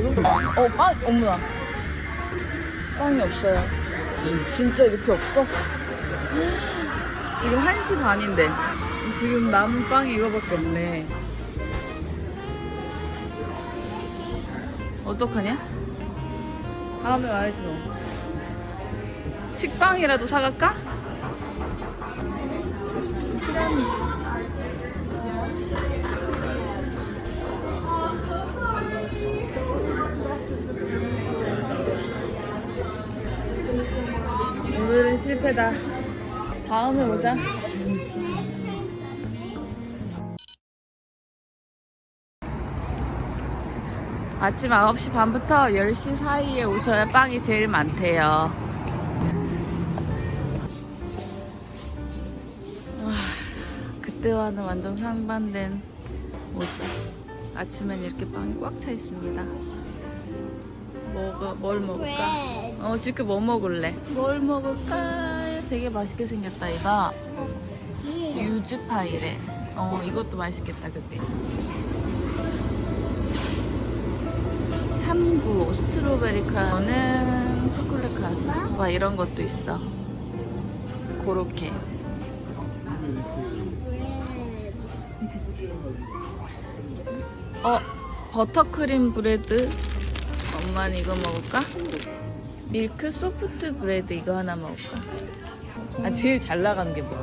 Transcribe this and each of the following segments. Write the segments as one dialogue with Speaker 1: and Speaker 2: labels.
Speaker 1: 이거? 어, 빵, 어머나. 빵이 없어요. 진짜 이렇게 없어? 지금 1시 반인데. 지금 남은 빵이 이거밖에 없네. 어떡하냐? 다음에 와야지 뭐. 식빵이라도 사갈까? 티라미수. 실패다. 다음에 오자. 아침 9시 반부터 10시 사이에 오셔야 빵이 제일 많대요. 와, 그때와는 완전 상반된 모습. 아침엔 이렇게 빵이 꽉 차 있습니다. 뭐가, 뭘 먹을까? 어, 지금 뭐 먹을래? 뭘 먹을까? 되게 맛있게 생겼다, 이거. 유즈 파이래. 어, 이것도 맛있겠다, 그지? 3구 스트로베리 크라운은 초콜릿 크라상. 와, 이런 것도 있어. 고로케. 어, 버터크림 브레드. 엄마는 이거 먹을까? 밀크 소프트 브레드 이거 하나 먹을까? 아 제일 잘 나가는 게 뭐야?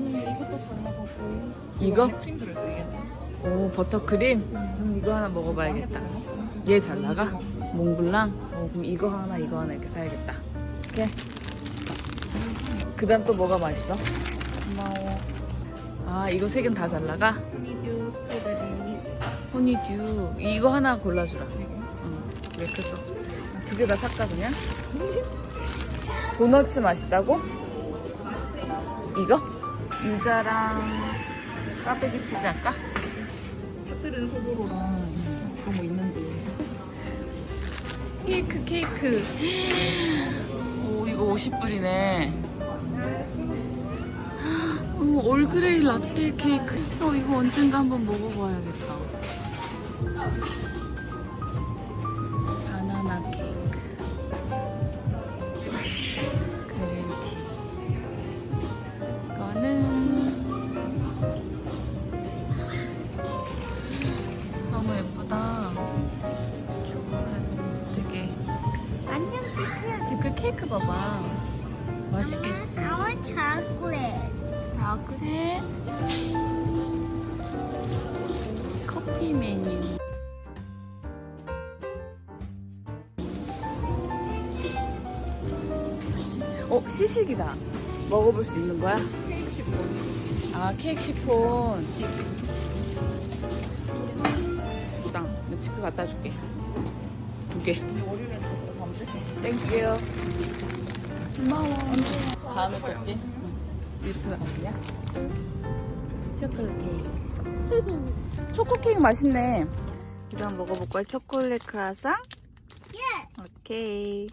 Speaker 2: 이것도 잘 나가고.
Speaker 1: 이거?
Speaker 2: 크림 들어있어 이게.
Speaker 1: 오 버터크림? 음, 이거 하나 먹어봐야겠다. 얘 잘 나가? 몽블랑? 어, 그럼 이거 하나 이거 하나 이렇게 사야겠다. 오케이. 그 다음 또 뭐가 맛있어?
Speaker 2: 고마워.
Speaker 1: 아 이거 세 개는 다 잘 나가?
Speaker 2: 미디오 스트로베리.
Speaker 1: 허니듀 이거 하나 골라주라. 응, 밀크 소프트. 두 개다 살까 그냥? 도너츠 맛있다고? 이거? 유자랑 까베기 치즈 할까?
Speaker 2: 팥들은 소보로랑 그런 거 있는데.
Speaker 1: 케이크 케이크 오 이거 50불이네 오, 올그레이 라떼 케이크 어 이거 언젠가 한번 먹어봐야겠다 바나나 케이크 그린티 이거는 너무 예쁘다. 되게 안녕 스이크야. 지금 그 케이크 봐봐. 맛있겠지?
Speaker 3: I want chocolate.
Speaker 1: 자 그래 커피 메뉴 어 시식이다 먹어볼 수 있는 거야?
Speaker 2: 케이크 시폰.
Speaker 1: 아 케이크 시폰 땅 멕시코 갖다 줄게 두개
Speaker 2: 가서 밤새.
Speaker 1: 땡큐 고마워 다음에 또 올게 이렇게 나왔냐?
Speaker 3: 초콜릿 케이크.
Speaker 1: 초코 케이크 맛있네 그 다음 먹어볼 거야 초콜릿 크라상
Speaker 3: 예.
Speaker 1: 오케이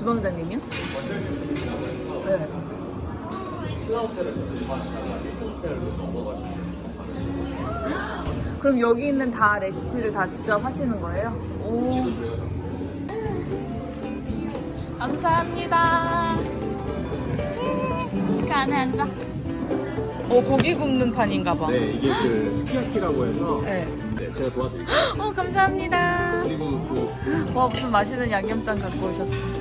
Speaker 1: 주방장님이요? 네. 그럼 여기 있는 다 레시피를 다 직접 하시는 거예요? 오. 감사합니다. 치카 안에 앉아. 어, 고기 굽는 판인가 봐.
Speaker 4: 네, 이게 그 스키야키라고 해서
Speaker 1: 네.
Speaker 4: 네, 제가 도와드릴게요.
Speaker 1: 어, 감사합니다.
Speaker 4: 그리고 그
Speaker 1: 와, 무슨 맛있는 양념장 갖고 오셨어.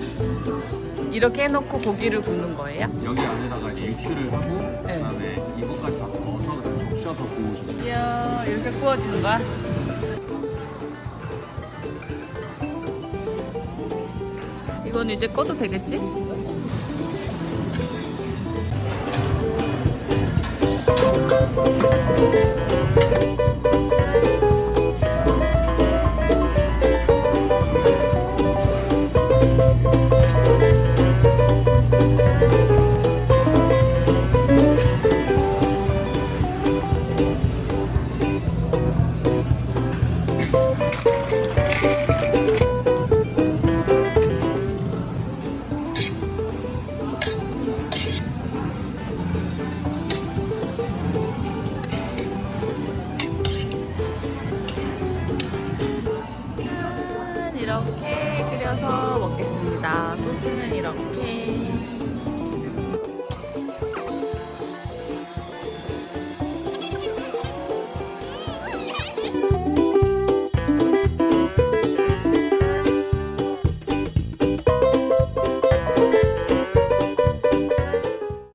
Speaker 1: 이렇게 해놓고 고기를 굽는 거예요?
Speaker 4: 여기 안에다가 육수를 하고
Speaker 1: 네.
Speaker 4: 그다음에 이것까지 다 넣어서 적셔서 구우시면
Speaker 1: 이야, 이렇게 구워지는 거야? 이건 이제 꺼도 되겠지? 이렇게.